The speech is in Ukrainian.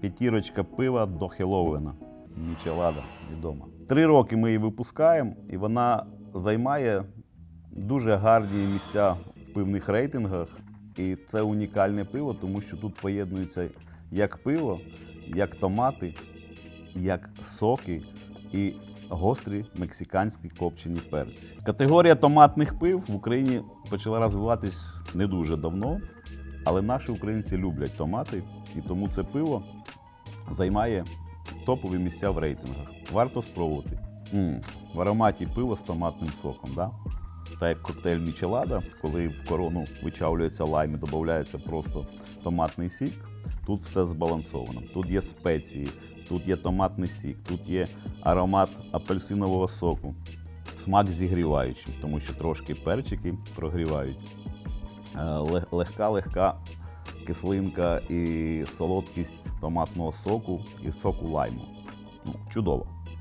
п'ятірочка пива до Хеллоуіна. Мічелада відома. Три роки ми її випускаємо, і вона займає дуже гарні місця в пивних рейтингах. І це унікальне пиво, тому що тут поєднується як пиво, як томати, як соки і гострі мексиканські копчені перці. Категорія томатних пив в Україні почала розвиватись не дуже давно, але наші українці люблять томати, і тому це пиво займає топові місця в рейтингах. Варто спробувати. м в ароматі пиво з томатним соком. Да? Та як коктейль Мічелада, коли в корону вичавлюється лайм і додається просто томатний сік. Тут все збалансовано. Тут є спеції, тут є томатний сік, тут є аромат апельсинового соку, смак зігріваючий, тому що трошки перчики прогрівають. Е, Легка-легка кислинка і солодкість томатного соку і соку лайму. Ну, чудово.